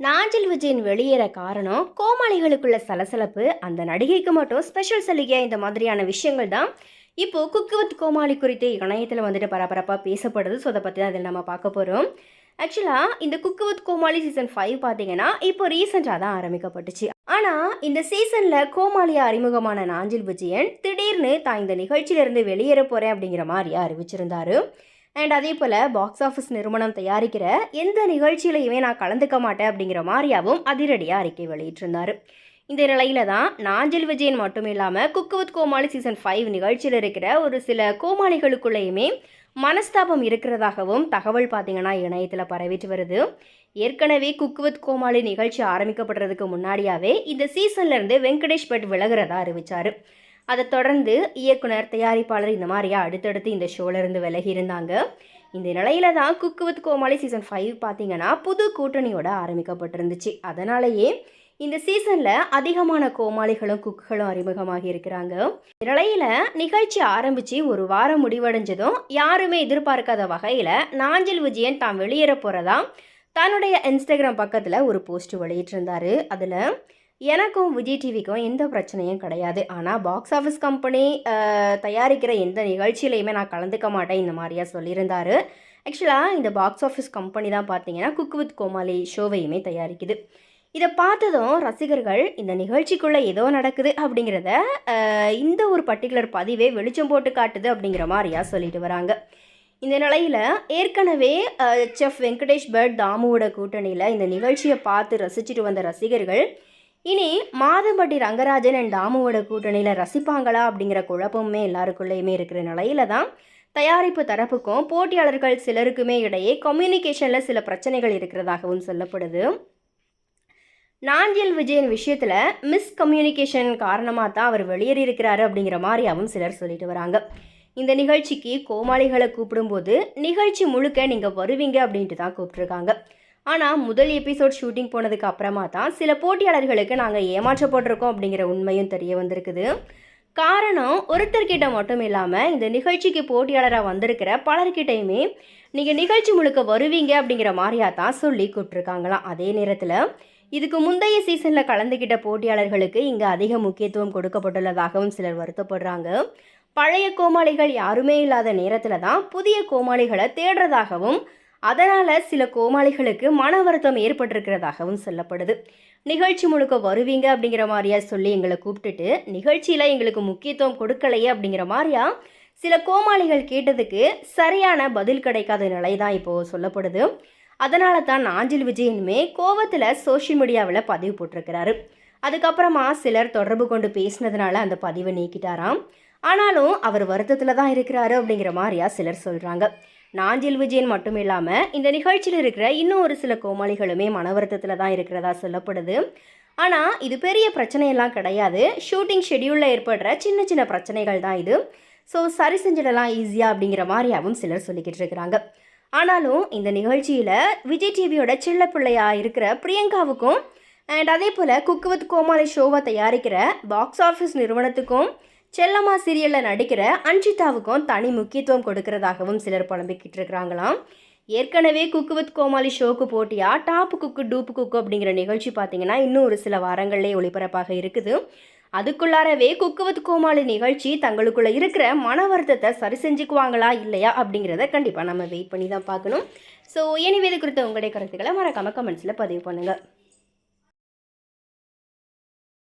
நாஞ்சில் விஜயன் வெளியேற காரணம் கோமாளிகளுக்குள்ள சலசலப்பு அந்த நடிகைக்கு மட்டும் ஸ்பெஷல் சலுகையா இந்த மாதிரியான விஷயங்கள் தான். இப்போ குக்கு வித் கோமாளி குறித்து இணையத்தில் வந்துட்டு பரபரப்பாக பேசப்படுது. ஸோ அதை பற்றி தான் அதில் நம்ம பார்க்க போகிறோம் ஆக்சுவலாக இந்த cook with Comali season five பார்த்தீங்கன்னா இப்போ ரீசெண்டாக தான் ஆரம்பிக்கப்பட்டுச்சு. ஆனால் இந்த சீசனில் கோமாளியா அறிமுகமான நாஞ்சில் விஜயன் திடீர்னு தான் இந்த நிகழ்ச்சியிலிருந்து வெளியேற போகிறேன் அப்படிங்கிற மாதிரியா அறிவிச்சிருந்தாரு. அண்ட் அதே போல் பாக்ஸ் ஆஃபீஸ் நிறுவனம் தயாரிக்கிற எந்த நிகழ்ச்சியிலையுமே நான் கலந்துக்க மாட்டேன் அப்படிங்கிற மாதிரியாவும் அதிரடியாக அறிக்கை வெளியிட்டிருந்தார். இந்த நிலையில தான் நாஞ்சல் விஜயன் மட்டும் இல்லாமல் cook with Comali season five நிகழ்ச்சியில் இருக்கிற ஒரு சில கோமாளிகளுக்குள்ளேயுமே மனஸ்தாபம் இருக்கிறதாகவும் தகவல் பார்த்தீங்கன்னா இணையத்தில் பரவிட்டு வருது. ஏற்கனவே குக்கு வித் கோமாளி நிகழ்ச்சி ஆரம்பிக்கப்படுறதுக்கு முன்னாடியாவே இந்த சீசன்லேருந்து வெங்கடேஷ் பட் விலகிறதா அறிவிச்சாரு. அதை தொடர்ந்து இயக்குனர் தயாரிப்பாளர் இந்த மாதிரியா? அடுத்தடுத்து இந்த ஷோலேருந்து விலகி இருந்தாங்க. இந்த நிலையில தான் cook with Comali season five பார்த்தீங்கன்னா புது கூட்டணியோட ஆரம்பிக்கப்பட்டிருந்துச்சு. அதனாலேயே இந்த சீசனில் அதிகமான கோமாளிகளும் குக்குகளும் அறிமுகமாகி இருக்கிறாங்க. நிலையில் நிகழ்ச்சி ஆரம்பித்து ஒரு வாரம் முடிவடைஞ்சதும் யாருமே எதிர்பார்க்காத வகையில் நாஞ்சில் விஜயன் தான் வெளியேற போகிறதா தன்னுடைய இன்ஸ்டாகிராம் பக்கத்தில் ஒரு போஸ்ட் வெளியிட்டிருந்தாரு. அதில் எனக்கும் விஜய் டிவிக்கும் எந்த பிரச்சனையும் கிடையாது. ஆனால் பாக்ஸ் ஆஃபீஸ் கம்பெனி தயாரிக்கிற எந்த நிகழ்ச்சியிலையுமே நான் கலந்துக்க மாட்டேன் இந்த மாதிரியா சொல்லியிருந்தார். ஆக்சுவலாக இந்த பாக்ஸ் ஆஃபீஸ் கம்பெனி தான் பார்த்தீங்கன்னா குக் வித் கோமாளி ஷோவையுமே தயாரிக்குது. இதை பார்த்ததும் ரசிகர்கள் இந்த நிகழ்ச்சிக்குள்ளே ஏதோ நடக்குது அப்படிங்கிறத இந்த ஒரு பர்டிகுலர் பதிவே வெளிச்சம் போட்டு காட்டுது அப்படிங்கிற மாதிரியா சொல்லிட்டு வராங்க. இந்த நிலையில் ஏற்கனவே செஃப் வெங்கடேஷ் பட் தாமுவோட கூட்டணியில் இந்த நிகழ்ச்சியை பார்த்து ரசிச்சுட்டு வந்த ரசிகர்கள் இனி மாதம்பட்டி ரங்கராஜன் அண்ட் தாமுவோட கூட்டணியில் ரசிப்பாங்களா அப்படிங்கிற குழப்பமுமே எல்லாருக்குள்ளேயுமே இருக்கிற நிலையில தான் தயாரிப்பு தரப்புக்கும் போட்டியாளர்கள் சிலருக்குமே இடையே கம்யூனிகேஷனில் சில பிரச்சனைகள் இருக்கிறதாகவும் சொல்லப்படுது. நாஞ்சியல் விஜயன் விஷயத்தில் மிஸ் கம்யூனிகேஷன் காரணமாக தான் அவர் வெளியேறி இருக்கிறாரு அப்படிங்கிற மாதிரியாகவும் சிலர் சொல்லிட்டு வராங்க. இந்த நிகழ்ச்சிக்கு கோமாளிகளை கூப்பிடும்போது நிகழ்ச்சி முழுக்க நீங்கள் வருவீங்க அப்படின்ட்டு தான் கூப்பிட்ருக்காங்க ஆனால் முதல் எபிசோட் ஷூட்டிங் போனதுக்கு அப்புறமா தான் சில போட்டியாளர்களுக்கு நாங்கள் ஏமாற்றப்பட்டிருக்கோம் அப்படிங்கிற உண்மையும் தெரிய வந்திருக்குது. காரணம் ஒருத்தர்கிட்ட மட்டும் இல்லாமல் இந்த நிகழ்ச்சிக்கு போட்டியாளராக வந்திருக்கிற பலர்கிட்டையுமே நீங்கள் நிகழ்ச்சி முழுக்க வருவீங்க அப்படிங்கிற மாதிரியா தான் சொல்லி கூப்பிட்ருக்காங்களாம் அதே நேரத்தில். இதுக்கு முந்தைய சீசனில் கலந்துக்கிட்ட போட்டியாளர்களுக்கு இங்கே அதிக முக்கியத்துவம் கொடுக்கப்பட்டுள்ளதாகவும் சிலர் வருத்தப்படுறாங்க. பழைய கோமாளிகள் யாருமே இல்லாத நேரத்தில் தான் புதிய கோமாளிகளை தேடுறதாகவும் அதனால் சில கோமாளிகளுக்கு மன வருத்தம் ஏற்பட்டிருக்கிறதாகவும் சொல்லப்படுது. நிகழ்ச்சி முழுக்க வருவீங்க அப்படிங்கிற மாதிரியா சொல்லி எங்களை கூப்பிட்டுட்டு நிகழ்ச்சியில் எங்களுக்கு முக்கியத்துவம் கொடுக்கலையே அப்படிங்கிற மாதிரியா சில கோமாளிகள் கேட்டதுக்கு சரியான பதில் கிடைக்காத நிலை தான் இப்போது சொல்லப்படுது. அதனால தான் ஆஞ்சல் விஜயனுமே கோவத்தில் சோஷியல் மீடியாவில் பதிவு போட்டிருக்கிறாரு. அதுக்கப்புறமா சிலர் தொடர்பு கொண்டு பேசினதுனால அந்த பதிவை நீக்கிட்டாராம். ஆனாலும் அவர் வருத்தத்தில் தான் இருக்கிறாரு அப்படிங்கிற மாதிரியா சிலர் சொல்கிறாங்க நாஞ்சில் விஜயன் மட்டும் இல்லாமல் இந்த நிகழ்ச்சியில் இருக்கிற இன்னும் ஒரு சில கோமாளிகளுமே மன வருத்தத்தில் தான் இருக்கிறதா சொல்லப்படுது. ஆனால் இது பெரிய பிரச்சனையெல்லாம் கிடையாது. ஷூட்டிங் ஷெடியூலில் ஏற்படுற சின்ன சின்ன பிரச்சனைகள் தான் இது. ஸோ சரி செஞ்சிடலாம் ஈஸியாக அப்படிங்கிற மாதிரியாகவும் சிலர் சொல்லிக்கிட்டு இருக்கிறாங்க. ஆனாலும் இந்த நிகழ்ச்சியில் விஜய் டிவியோட சில்ல பிள்ளையாக இருக்கிற பிரியங்காவுக்கும் அண்ட் அதே போல் குக்கு வித் கோமாளி ஷோவை தயாரிக்கிற பாக்ஸ் ஆஃபீஸ் நிறுவனத்துக்கும் செல்லம்மா சீரியலில் நடிக்கிற அன்ஷிதாவுக்கும் தனி முக்கியத்துவம் கொடுக்கறதாகவும் சிலர் புலம்பிக்கிட்டு இருக்கிறாங்களாம் ஏற்கனவே குக்கு வித் கோமாளி ஷோக்கு போட்டியா டாப் குக்கு டூப்பு குக்கு அப்படிங்கிற நிகழ்ச்சி பார்த்தீங்கன்னா இன்னும் ஒரு சில வாரங்கள்லேயே ஒளிபரப்பாக இருக்குது. அதுக்குள்ளாரவே குக்கு வித் கோமாளி நிகழ்ச்சி தங்களுக்குள்ளே இருக்கிற மன வருத்தத்தை சரி செஞ்சுக்குவாங்களா இல்லையா அப்படிங்கிறத கண்டிப்பாக நம்ம வெயிட் பண்ணி தான் பார்க்கணும். ஸோ எனிவே இது குறித்த உங்களுடைய கருத்துக்களை மறக்காமல் கமெண்ட்ஸில் பதிவு பண்ணுங்கள்